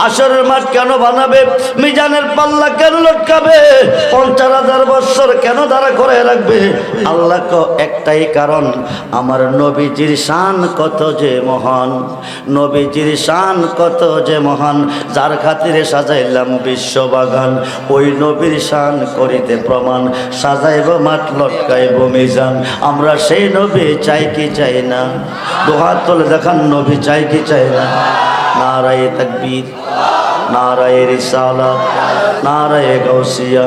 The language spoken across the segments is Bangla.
হাসরের মাঠ কেন বানাবে? মিজানের পাল্লা কেন লটকাবে? পঞ্চাশ হাজার বৎসর কেন দাঁড়া করে রাখবে? আল্লাহ একটাই কারণ, আমার নবীজির শান কত যে মহান, নবীজির শান কত যে মহান, যার খাতিরে সাজাইলাম বিশ্ববাগান ওই নবীর শান করিতে প্রমাণ, সাজাইব মাঠ, লটকাইব মিজান, আমরা সেই নবী চাই কি চাই না? দোহাত তোলে দেখান, নবী চাই কি চাই না? নারায় তকবীর। নারায় রিসালা, নারায় গৌসিয়া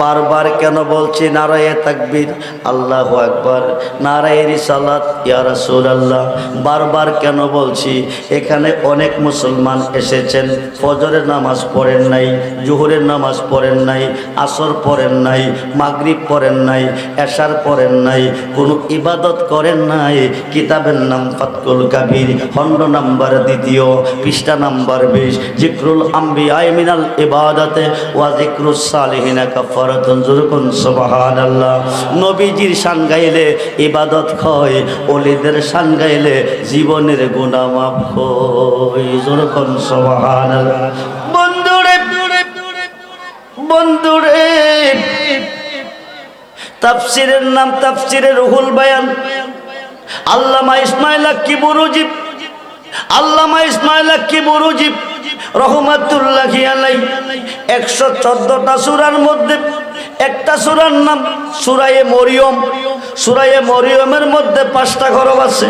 বারবার কেন বলছি নারায় তাকবীর? আল্লাহ আকবার। নারায় রিসালাত, ইয়া রাসূল আল্লাহ বারবার কেন বলছি? এখানে অনেক মুসলমান এসেছেন, ফজরের নামাজ পড়েন নাই, জোহরের নামাজ পড়েন নাই, আসর পড়েন নাই, মাগরিব পড়েন নাই, এশার পড়েন নাই, কোনো ইবাদত করেন নাই। কিতাবের নাম ফাতকুল কাবির, খণ্ড নাম্বার দ্বিতীয়, পৃষ্ঠা নাম্বার বিশ জিক্রুল আম্বিয়াই মিনাল ইবাদাতে ওয়া জিক্রুস সালিহিনা কাফারাতুন জুরকুন সুবহানাল্লাহ। নবীজির শান গাইলে ইবাদত হয় ওলিদের শান গাইলে জীবনের গুনাহ মাফ হয় জুরকুন সুবহানাল্লাহ। বন্ধুরে বন্ধুরে, তাফসিরের নাম তাফসিরের রুহুল বায়ান। আল্লামা ইসমাইল কি বুরুজিব আল্লামা ইসমাইল কি বুরুজিব রহমাতুল্লাহি একশো চোদ্দটা সুরার মধ্যে, একটা সুরার নাম সুরায়ে মরিয়ম। সুরায়ে মরিয়মের মধ্যে পাঁচটা গরব আছে।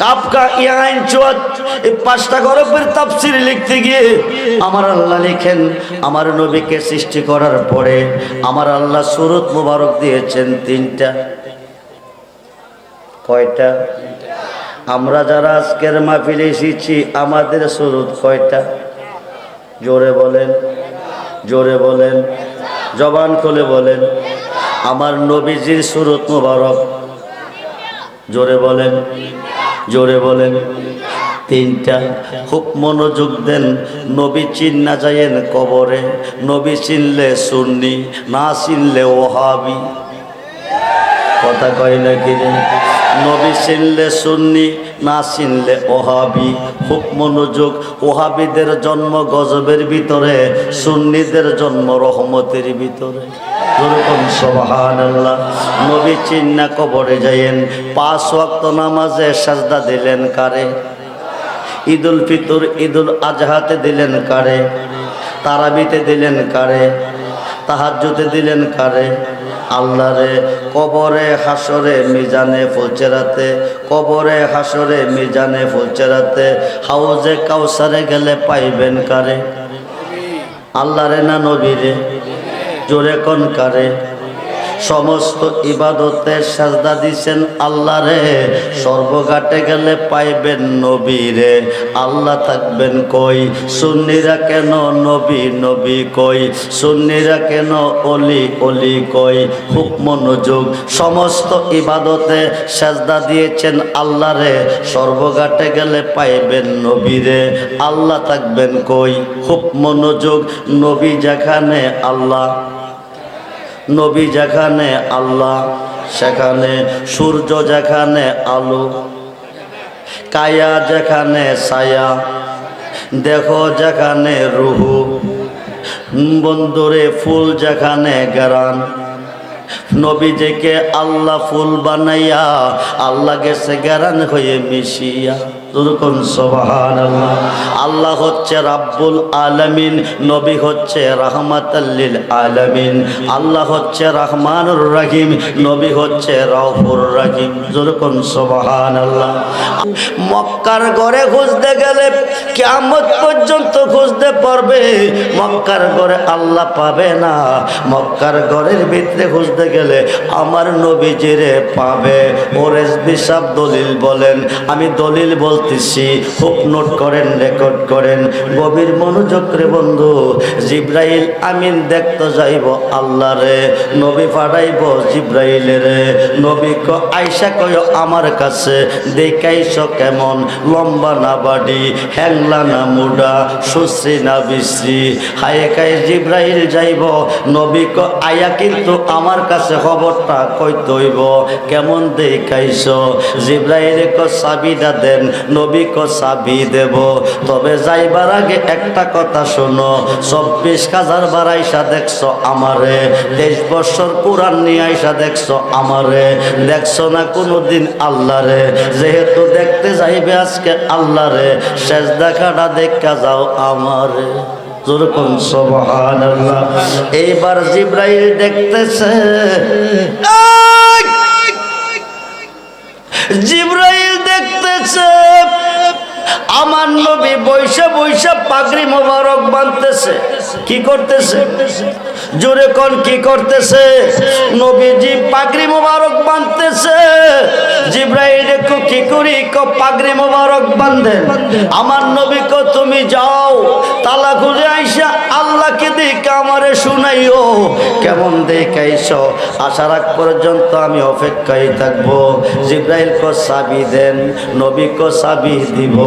কাপকা ইয়াইন চুয়াত, এই পাঁচটা গরবের তাফসির লিখতে গিয়ে আমার আল্লাহ লিখেন, আমার নবীকে সৃষ্টি করার পরে আমার আল্লাহ সুরত মুবারক দিয়েছেন তিনটা। কয়টা? আমরা যারা আজকের মাহফিলে এসেছি, আমাদের সুরত কয়টা? জোরে বলেন জোরে বলেন, জবান খুলে বলেন, আমার নবীজির সুরত মুবারক। জোরে বলেন জোরে বলেন, তিনটা খুব মনোযোগ দেন, নবী চিন্না যায়েন কবরে, নবী চিনলে সুন্নি, না চিনলে ওহাবি। কথা কয় না কি রে? নবী চিনলে সুন্নি, না চিনলে ওহাবি। খুব মনোযোগ ওহাবিদের জন্ম গজবের ভিতরে, সুন্নিদের জন্ম রহমতের ভিতরে। যেরকম সবহান আল্লাহ নবী চিন্না কবরে যাইয়েন, পাঁচ ওয়াক্ত নামাজে সাজদা দিলেন কারে? ঈদুল ফিতর, ঈদুল আজহাতে দিলেন কারে? তারাবিতে দিলেন কারে? তাহাজ্জুতে দিলেন কারে? আল্লাহরে কবরে হাসরে মিজানে, ফুলচেরাতে, কবরে হাসরে মিজানে, ফুলচেরাতে, হাউজে কাউসারে গেলে পাইবেন কারে? আল্লাহরে না নবীরে? জোরে কন কারে? সমস্ত ইবাদতের সাজদা দিছেন আল্লাহ রে। সর্বঘাটে গেলে পাইবেন নবী রে। আল্লাহ থাকবেন কই? সুন্নিরা কেন নবী নবী কই? সুন্নিরা কেন অলি অলি কই? খুব মনোযোগ। সমস্ত ইবাদতে সাজদা দিয়েছেন আল্লাহ রে। সর্বঘাটে গেলে পাইবেন নবী রে। আল্লাহ থাকবেন কই? খুব মনোযোগ। নবী যেখানে আল্লাহ নবী যেখানে আল্লাহ, সেখানে সূর্য যেখানে আলো, কায়া যেখানে ছায়া দেখো যেখানে রুহু, বন্ধুরে ফুল যেখানে গেরান নবীজিকে আল্লাহ ফুল বানাইয়া আল্লাহ গেছে গেরান হয়ে মিশিয়া দুরকম আল্লাহ আল্লাহ হচ্ছে রাব্বুল আলামিন, নবী হচ্ছে রাহমাতাল্লিল আলামিন। আল্লাহ হচ্ছে রহমানুর রহিম, নবী হচ্ছে রাউফুর রহিম। যেরকম সবাহান আল্লাহ মক্কার ঘরে খুঁজতে গেলে কেমন পর্যন্ত খুঁজতে পারবে। মক্কার ঘরে আল্লাহ পাবে না। মক্কার ঘরের ভিতরে খুঁজতে গেলে আমার নবীজিরে পাবে। ওরেস বিশাব দলিল বলেন, আমি দলিল বলতেছি খুব নোট করেন, রেকর্ড করেন। গভীর মনোযোগ বন্ধু, জিব্রাইল আমিন দেখতে যাইব আল্লাহ রে, নবী পাঠাইব জিব্রাইল রে। নবী ক আইসা কয়, আমার কাছে দেখাইছ কেমন? লম্বা না বাড়ি, হ্যাংলা না মুডা, সুশ্রী না বিশ্রী। হায়ে কায়ে জিব্রাইল যাইব, নবী ক, আয়া কিন্তু আমার কাছে খবরটা কই দইব কেমন দেখাইছ? জিব্রাইল ক চাবিটা দেন, নবী কো চাবি দেব। তবে যাইবার আগে একটা কথা শোনো, চব্বিশ হাজার বার আইসা দেখছ আমারে, তেইশ বছর কোরআন নিয়ে আইসা দেখছ আমারে, দেখছ না কোনোদিন আল্লাহরে? যেহেতু দেখতে যাইবে আজকে আল্লাহরে শেষ দেখাটা দেখা যাও আমারে। যেরকম এইবার জিব্রাইল দেখতেছে। জিব্রাইল দেখতেছে। আমার নবী বৈশা বৈশা পাগড়ি মোবারক বাঁধতেছে কি করতেছে? জোরে কোন, কি করতেছে? নবীজি পাগড়ি মোবারক বাঁধতেছে জিব্রাইল একটু কি করি ক, পাগড়ি মোবারক বাঁধেন আমার নবী কো, তুমি যাও, তালা খুঁজে আইসা আল্লাহকে দিকে আমারে শুনাইও। কেমন দেখাইছ আসার আগ পর্যন্ত আমি অপেক্ষায় থাকব। জিব্রাইল কো সাবি দেন, নবী কো সাবি দিব।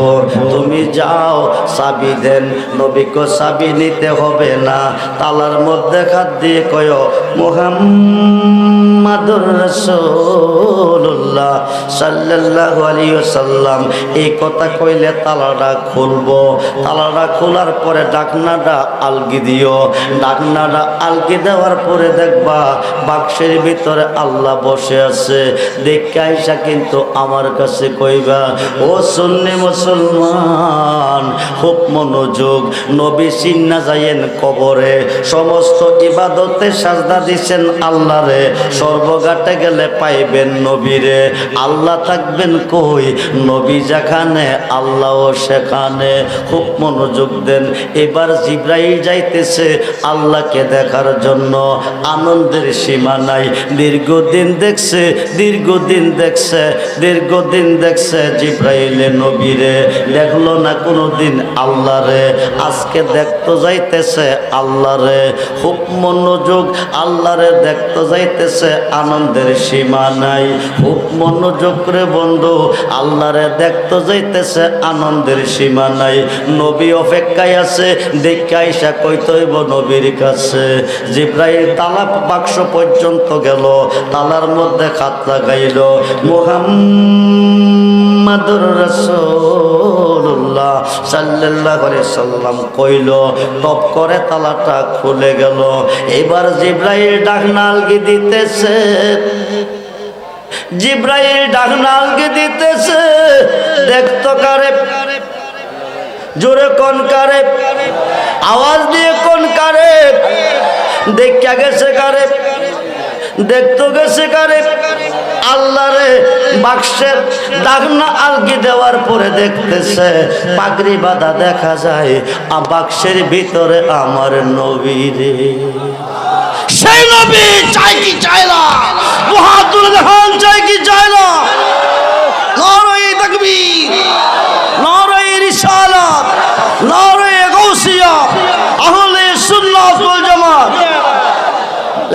তুমি যাও সাবি দেন নবী কো সাবি নিতে হবে না। তালার মধ্যে হাত দিয়ে কয়, মোহাম্মদুর রাসূলুল্লাহ সাল্লাল্লাহু আলাইহি ওয়াসাল্লাম। এই কথা কইলে তালাটা খুলবো। তালাটা খোলার পরে ডাকনাটা আলগি দিও। ডাকনাটা আলগি দেওয়ার পরে দেখবা বাক্সের ভিতরে আল্লাহ বসে আছে। দেখে আইসা কিন্তু আমার কাছে কইবা, ও সুন্নি মুসলমান। খুব মনোযোগ, নবী সিন্না যাইয়েন কবরে। সমস্ত ইবাদতে সাজদা দিছেন আল্লাহরে। সর্বঘাটে গেলে পাইবেন নবীরে। আল্লাহ থাকবেন কই? নবী যেখানে, আল্লাহও সেখানে। খুব মনোযোগ দেন। এবার জিব্রাইল যাইতেছে আল্লাহকে দেখার জন্য। আনন্দের সীমা নাই। দীর্ঘদিন দেখছে দীর্ঘদিন দেখছে দীর্ঘদিন দেখছে জিব্রাইলে নবীরে। দেখল না কোনোদিন আল্লাহরে আজকে দেখতে যাইতেছে আল্লাহ আল্লাহরে খুব মনোযোগ আল্লাহরে দেখতে যাইতেছে আনন্দের সীমা নাই। খুব মনোযোগ রে বন্ধু আল্লাহরে দেখতে যাইতেছে আনন্দের সীমা নাই। নবী অপেক্ষায় আছে, দেখে আইসা কইতইব নবীর কাছে। জিব্রাইল তালা বাক্স পর্যন্ত গেল, তালার মধ্যে খাত লাগাইল মোহাম্মদুর সাল্লাল্লাহু আলাইহি সাল্লাম কইল, টপ করে তালাটা খুলে গেল। এবার জিব্রাইল ডাকনালগি দিতেছে? জিব্রাইল ডাকনালগি দিতেছে? দেখতো কারে? জোরে কোন কারে? আওয়াজ দিয়ে কোন কারে? দেখা গেছে কারে? দেখতো গেছে কারে আল্লাহরে বাক্সের দাগনা আলগি দেওয়ার পরে দেখতেছে, পাগড়ি বাঁধা দেখা যায় আর বাক্সের ভিতরে আমার নবীরে সেই নবী চাই কি চাইলা মহাতুল দেখান চাই কি চাই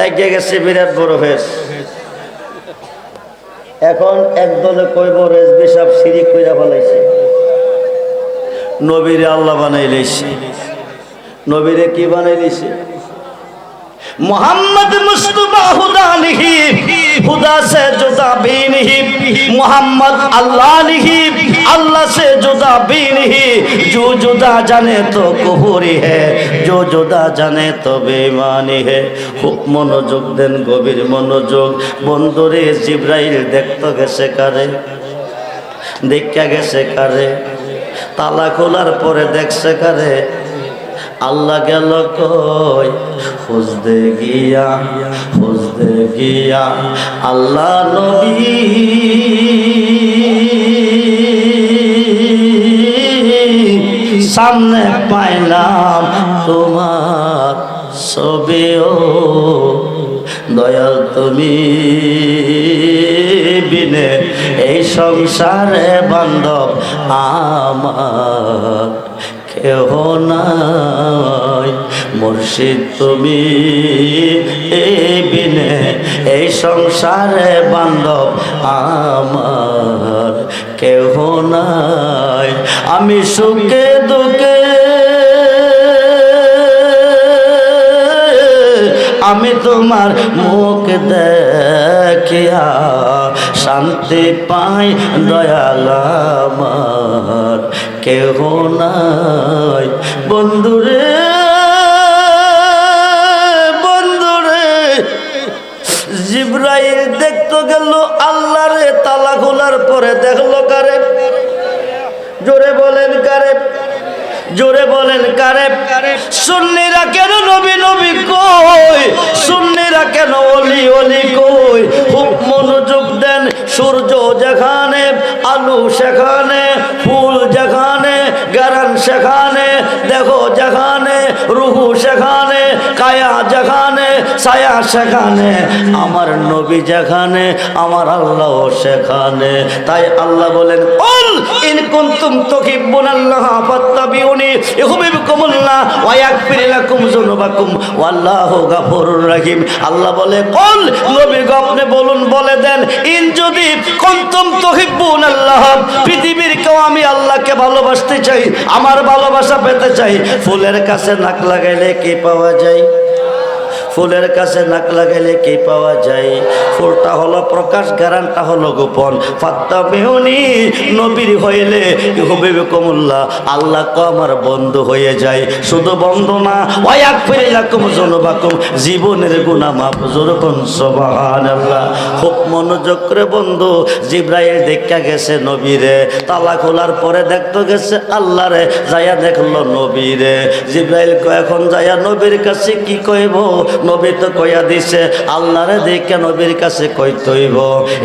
লাগিয়ে গেছে, বিরাট বড় হয়েছে। এখন একদলে কইব, রেজবি বিশাব সিঁড়ি কইরা ফেলাইছে। নবীরে আল্লাহ বানাইলেছে নবীরে কি বানাই মোহাম্মদ মুস্তফা হুদা লিহি হুদা সে জুদা বি মোহাম্মদ আল্লাহ লিহি আল্লাহ সে জুদা বি জো জুদা জানে তো কুহুরি হে, জো জুদা জানে তো বেমানি হে। খুব মনোযোগ দেন গভীর মনোযোগ। বন্ধুরে জিব্রাইল দেখতে গেছে কারে? দেখা গেছে কারে? তালা খোলার পরে দেখছে কারে? আল্লাহ গেল কই? খুঁজতে গিয়া খুঁজতে গিয়া আল্লাহ নবী। সামনে পাইলাম তোমার ছবিও। দয়াল তুমি বিনে এই সংসারে বান্ধব আমার কেহ নাই। মুর্শিদ তুমি এই বিনে এই সংসারে বান্ধব আমার কেহ নাই। আমি সুখে দুঃখে, আমি তোমার মুখ দেখিয়া শান্তি পাই, দয়াল কেহ নাই। বন্ধুরে বন্ধুরে জিব্রাইল দেখতে গেল আল্লাহরে তালা খোলার পরে দেখল কারে? জোরে বলেন কারে? জোরে বলেন কারে? সুন্নিরা কেন নবী নবী কই? সুন্নিরা কেন অলি অলি কই? খুব মনোযোগ সূর্য যেখানে আলু সেখানে ফুল যেখানে গ্যারান সেখানে দেখো যেখানে রুহু সেখানে কায়া যেখানে ছায়া সেখানে, আমার নবী যেখানে, আমার আল্লাহ সেখানে। তাই আল্লাহ বলেন অল ইন কুনতুম তুহিব্বুনাল্লাহ ফাত্তাবিউনি ইউহিব্বুকুমুল্লাহ ওয়া ইয়াগফির লাকুম যুনুবাকুম, ওয়াল্লাহু গাফুরুর রাহিম। আল্লাহ বলে কল নবী আপনি বলুন, বলে দেন, ইন যদি কুনতুম তুহিব্বুনাল্লাহ পৃথিবীর কেউ আমি আল্লাহকে ভালোবাসতে চাই, আমার ভালোবাসা পেতে চাই, ফুলের কাছে নাক লাগাইলে কি পাওয়া যায়? ফুলের কাছে নাক লাগাইলে কি পাওয়া যায়? ফুলটা হলো প্রকাশ গারানটা হলো গোপন। ফাত্তা মেহনি নবীর হইলে হবে কমুল্লাহ আল্লাহ কো আমার বন্ধু হয়ে যায়। শুধু বন্ধ না ওয়াক ফিরে লাকুম জনবাকুম জীবনের গুণা মাপ জোরকন সুবহানাল্লাহ। খুব মনোযোগ করে বন্ধু, জিব্রাইল দেখা গেছে নবীরে তালা খোলার পরে দেখতে গেছে আল্লাহ রে যাইয়া দেখল নবীরে। জিব্রাইল এখন যাইয়া নবীর কাছে কি কইব? নবী তো কইয়া দিছে, আল্লাহরে দেখে নবীর কাছে কইতইব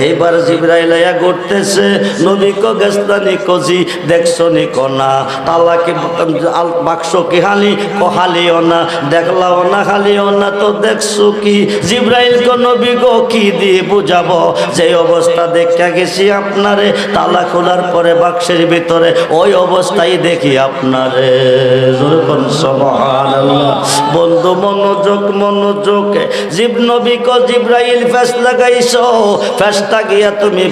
এইবার জিব্রাইল আয়া ঘুরতেছে, নবী কো গেস্তানি কজি দেখছ নি কনা তালা কি বাক্স কি হালি? কো হালিও না, দেখলাও না, হালিও না, তো দেখছ কি? জিব্রাইল কো নবী গো কি দিয়ে বুঝাবো? যে অবস্থা দেখা গেছি আপনারে, তালা খোলার পরে বাক্সের ভিতরে, ওই অবস্থায় দেখি আপনারে। বন্ধু, মনোযোগ মনোযোগ। জীব নবী কো জিব্রাইল গিয়া তুমি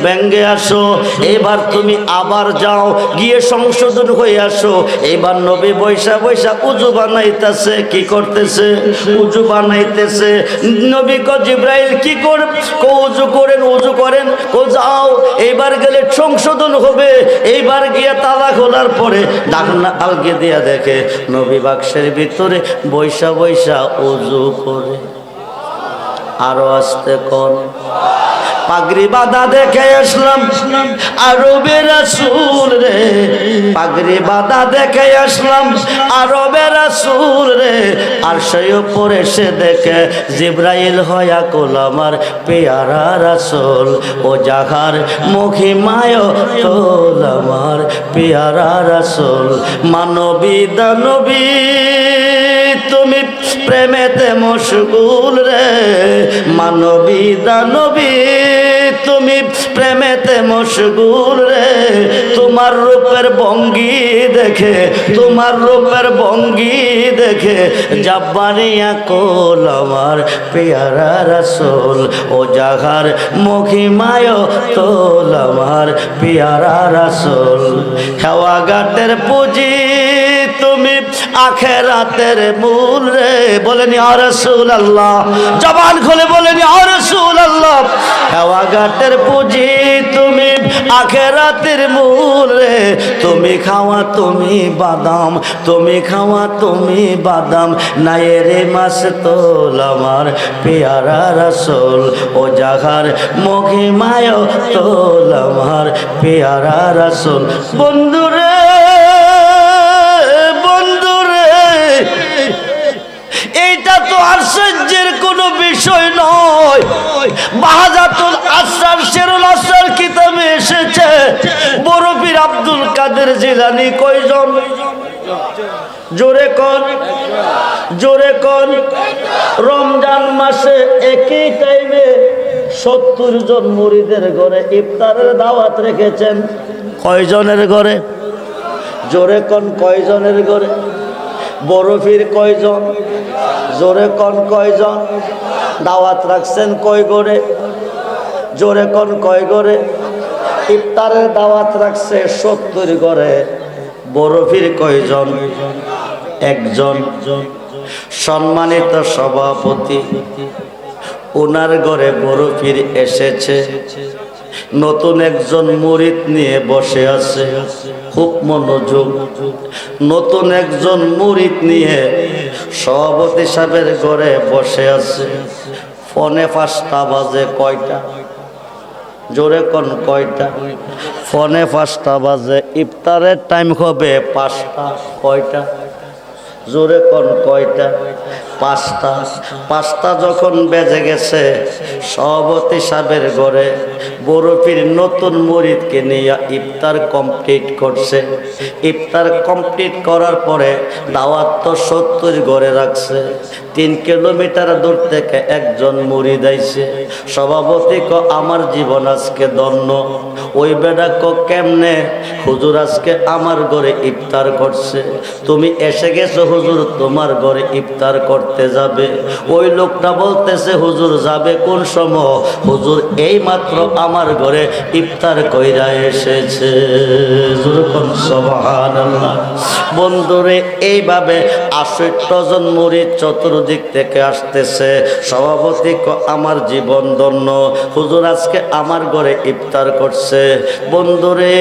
আসো। এবার তুমি আবার যাও, গিয়ে সংশোধন হয়ে আসো। এবার নবী বৈশা বৈশা উজু বানাইতেছে, কি করতেছে? উজু বানাইতেছে। নবী কো জিব্রাইল কি কর উজু করেন উজু করেন, কো যাও এইবার গেলে সংশোধন হবে। এইবার গিয়ে তালা খোলার পরে ডাকনা আলগে দিয়া দেখে, নবী বাক্সের ভিতরে বৈশা বৈশা উজু করে। আরও আসতে কর পাগড়ি বাঁধা দেখে আসলাম, আরবের রাসূল রে। পাগড়ি বাঁধা দেখে আসলাম, আরবের রাসূল রে। আর সেই উপরে সে দেখে জিব্রাইল হয়া কোল আমার পেয়ারা রাসূল, ও জাহার মুখী মায় তোল আমার পেয়ারা রাসূল, মানবী দানবী তুমি প্রেমেতে মশগুল রে। মানবী, দানবী, তুমি প্রেমেতে মশগুল রে। তোমার রূপের ভঙ্গি দেখে, তোমার রূপের ভঙ্গি দেখে, জাব্বানিয়া কোল আমার পেয়ারা রাসোল, ও জাগার মহিমায় তোল আমার পেয়ারা রাসোল। হেওয়া ঘাটের পুঁজি আখেরাতের মূল রে, বলেনি রসুল আল্লাহ জবান খুলে বলেনি রসুল আল্লাহ হেওয়া ঘাটের পুঁজি তুমি, আখেরাতের মূল রে। তুমি খাওয়া তুমি বাদাম, তুমি খাওয়া তুমি বাদাম। নায়েরে মাস তোল আমার পেয়ারা রসুল, ও জাগার মহিমায় তোল আমার পেয়ারা রসুল। বন্ধুরে তো আশ্চর্যের কোনো বিষয় নয়। বাহাজাতুল আসার শেরুল আসার কিতাবে এসেছে। বরফির আব্দুল কাদের জিলানি কয়জন? জোরে কন জোরে কন। রমজান মাসে একই টাইমে সত্তর জন মুড়িদের ঘরে ইফতারের দাওয়াত রেখেছেন। কয়জনের ঘরে? জোরে কন, কয়জনের ঘরে? বরফির কয়জন? জোরে কন কয়জন? দাওয়াত রাখছেন কয় গড়ে? জোরে কন কয় গড়ে? ইফতারের দাওয়াত রাখছে সত্তর গড়ে। বরফির কয়জন? একজন। সম্মানিত সভাপতি ওনার ঘরে বরফির এসেছে। নতুন একজন মুরিদ নিয়ে বসে আছে। খুব মনোযোগ। নতুন একজন মুরিদ নিয়ে সভাপতি সাহেবের ঘরে বসে আছে। ফোনে পাঁচটা বাজে কয়টা? জোরে কোন কয়টা? ফোনে পাঁচটা বাজে। ইফতারের টাইম হবে পাঁচটা, কয়টা? জোরে কোন কয়টা? পাঁচটা। পাঁচটা যখন বেজে গেছে সভাপতি সাহেবের ঘরে বরফির নতুন মরিদকে নিয়ে ইফতার কমপ্লিট করছে। ইফতার কমপ্লিট করার পরে দাওয়াত তো সত্তর ঘরে রাখছে। তিন কিলোমিটার দূর থেকে একজন মুরিদ আইছে সভাপতি ক, আমার জীবন আজকে দন্য ওই বেডা ক কেমনে? হুজুর আজকে আমার ঘরে ইফতার করছে। তুমি এসে গেছো হুজুর, তোমার ঘরে ইফতার করতে যাবে। ওই লোকটা বলতেছে, হুজুর যাবে কোন সময়? হুজুর, এই মাত্র আমার ঘরে ইফতার কইরা এসেছে। বন্ধুরে, এইভাবে আষট্টি জন মুরিদ চতুর্দিক থেকে আসতেছে। সভাপতি আমার জীবন ধন্য। হুজুর, আজকে আমার ঘরে ইফতার করছে। বন্ধুরে,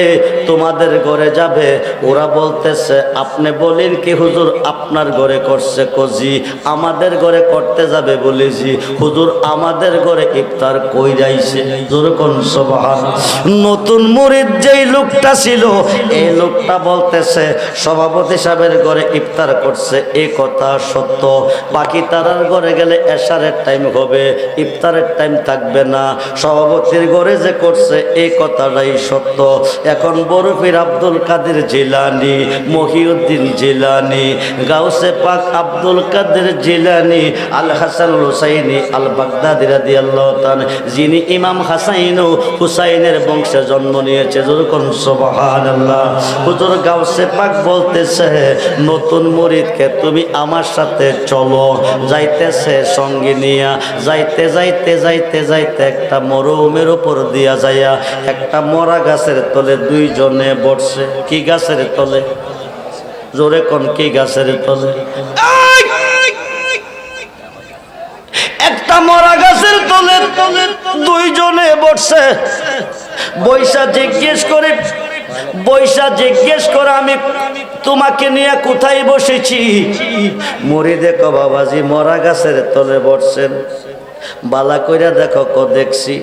তোমাদের ঘরে যাবে। ওরা বলতেছে, আপনি বলেন কি হুজুর আপনার ঘরে করছে কজি, আমাদের ঘরে করতে যাবে বলেছি হুজুর, আমাদের ঘরে ইফতার কই যাইছে? যেরকম সবহান নতুন মুরিদ যেই লোকটা ছিল, এই লোকটা বলতেছে, সভাপতি সাহেবের ঘরে ইফতার করছে এই কথা সত্য। বাকি তারার ঘরে গেলে এশারের টাইম হবে, ইফতারের টাইম থাকবে না। সভাপতির ঘরে যে করছে এই কথাটাই সত্য। এখন বরফির আব্দুল কাদের জিলানি, মহিউদ্দিন জিলানি গাউসে পাক আব্দুল কাদের জিলানি, আল হাসান হুসাইনি, আল বাগদাদি রাদিয়াল্লাহু তাআলা, যিনি ইমাম হাসাইন হুসাইনের বংশে জন্ম নিয়েছে। যেরকম সুবহানাল্লাহ। হুজুর গাউসে পাক বলতেছে, নতুন মরিদকে তুমি আমার সাথে চলো। যাইতেছে সঙ্গে নিয়া, যাইতে যাইতে যাইতে যাইতে একটা মরুমের উপর দিয়া যাইয়া একটা মরা গাছের তলে দুইজনে বসছে কি গাছের তলে? জোরে কোন কি গাছের তলে? একটা মরা গাছের তলে তলে দুইজনে বসছে। বৈশা জিজ্ঞেস করে, বৈশা জিজ্ঞেস করে, আমি তোমাকে নিয়ে কোথায় বসেছি? মরি দেখো বাবাজি, মরা গাছের তলে বসছেন। বালা কইরা দেখো ক দেখছি,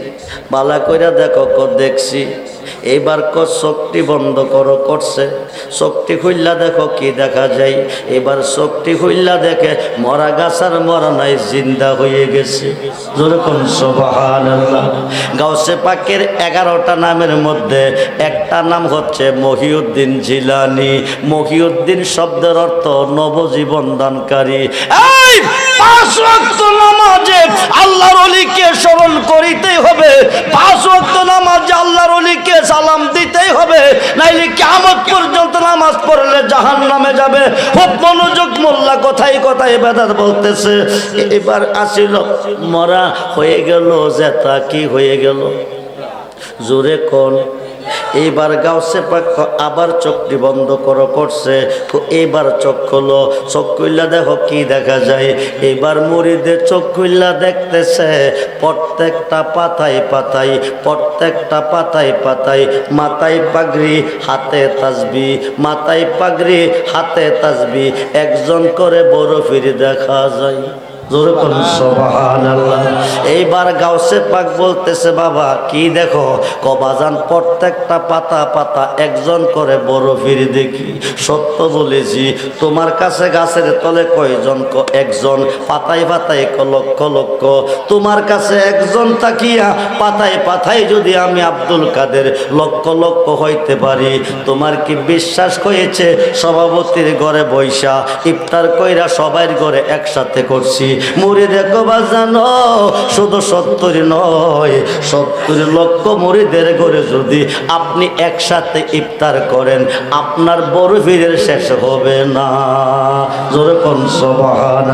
বালা কইরা দেখো ক দেখছি। এইবার ক চোখটি বন্ধ করো, করছে। চোখটি খুললা দেখো কি দেখা যায়। এবার চোখটি খুললা দেখে মরা গাছার মরা নাই জিন্দা হয়ে গেছে। গাউসে পাকের এগারোটা নামের মধ্যে একটা নাম হচ্ছে মহিউদ্দিন জিলানি। মহিউদ্দিন শব্দের অর্থ নবজীবন দানকারী। পাঁচ ওয়াক্ত নামাজে আল্লাহর অলিকে স্মরণ করিতেই হবে। পাঁচ ওয়াক্ত নামাজে আল্লাহর অলিকে সালাম দিতেই হবে। নাইলে কিয়ামত পর্যন্ত নামাজ পড়লে জাহান নামে যাবে। খুব মনোযোগ মোল্লা কথাই কথাই বেদাত বলতেছে। এবার আসিল, মরা হয়ে গেল, জেতা কি হয়ে গেল? জোরে কোন? এইবার গাউসে পাক আবার চোখটি বন্ধ করো, করছে। তো এইবার চোখ খোলো। চোখ খুললা দেখো কি দেখা যায়। এবার মুড়িদের চোখ খুললা দেখতেছে। প্রত্যেকটা পাতায় পাতায়, প্রত্যেকটা পাতায় পাতায় মাথায় পাগড়ি, হাতে তাসবি মাথায় পাগড়ি, হাতে তাসবি একজন করে বড় ফিরে দেখা যায়। জোরে করুন সুবহানাল্লাহ। এইবার গাউসে পাক বলতেছে বাবা কি দেখো? কবাজান প্রত্যেকটা পাতা পাতা একজন করে বড় ফিরে দেখি। সত্য বলেছি তোমার কাছে গাছের তলে কয়জন ক একজন পাতায় পাতায় ক লক্ষ লক্ষ। তোমার কাছে একজন তাকিয়া পাতায় পাতায় যদি আমি আব্দুল কাদের লক্ষ লক্ষ হইতে পারি তোমার কি বিশ্বাস হয়েছে? সভাপতির ঘরে বৈশা ইফতার কইরা সবাই ঘরে একসাথে করছি। মুড়ি দেখো বাজানো শুধু সত্তর নয়, সত্তর লক্ষ মুড়িদের ঘরে যদি আপনি একসাথে ইফতার করেন, আপনার বড় ভিড়ের শেষ হবে না। জোরে কোন সবান